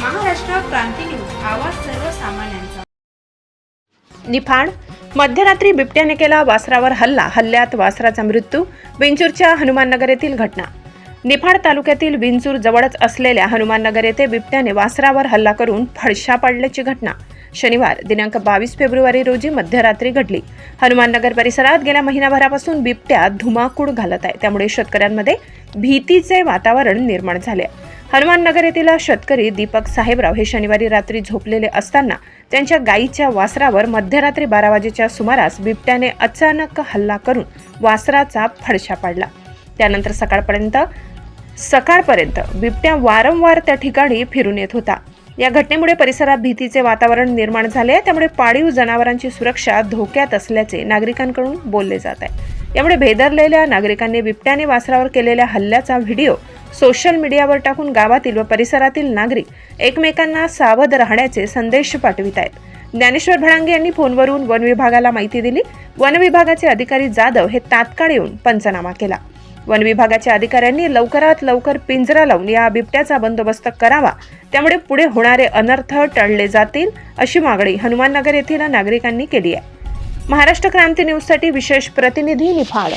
क्रांती news. आवाज सर्वसामान्यांचा. निफाड. मध्यरात्री बिबट्याने केला वासरावर हल्ला. हल्ल्यात वासराचा मृत्यू विंचूरच्या हनुमाननगर येथील घटना. निफाड तालुक्यातील विंचूर जवळच असलेल्या हनुमाननगर येथे बिबट्याने वासरावर हल्ला करून फडशा पाडल्याची घटना. शनिवार दिनांक बावीस फेब्रुवारी रोजी मध्यरात्री घडली. हनुमाननगर परिसरात गेल्या महिनाभरापासून बिबट्या धुमाकूळ घालत आहे. त्यामुळे शेतकऱ्यांमध्ये भीतीचे वातावरण निर्माण झाले आहे. हनुमाननगर येथील शेतकरी दीपक साहेबराव हे शनिवारी रात्री झोपलेले असताना त्यांच्या गायीच्या वासरावर मध्यरात्री बारा वाजेच्या सुमारास बिबट्याने अचानक हल्ला करून वासराचा फडशा पाडला. त्यानंतर सकाळपर्यंत सकाळपर्यंत बिबट्या वारंवार त्या ठिकाणी फिरून येत होता. या घटनेमुळे परिसरात भीतीचे वातावरण निर्माण झाले आहे. त्यामुळे पाळीव जनावरांची सुरक्षा धोक्यात असल्याचे नागरिकांकडून बोलले जात आहे. यामुळे भेदरलेल्या नागरिकांनी बिबट्याने वासरावर केलेल्या हल्ल्याचा व्हिडिओ सोशल मीडियावर टाकून गावातील व परिसरातील नागरिक एकमेकांना सावध राहण्याचे संदेश पाठवित आहेत. ज्ञानेश्वर भडांगे यांनी फोनवरून वन विभागाला माहिती दिली. वन विभागाचे अधिकारी जाधव हे तात्काळ येऊन पंचनामा केला. वन विभागाच्या अधिकाऱ्यांनी लवकरात लवकर पिंजरा लावून या बिबट्याचा बंदोबस्त करावा. त्यामुळे पुढे होणारे अनर्थ टळले जातील अशी मागणी हनुमाननगर येथील नागरिकांनी केली आहे. महाराष्ट्र क्रांती न्यूजसाठी विशेष प्रतिनिधी निफाड.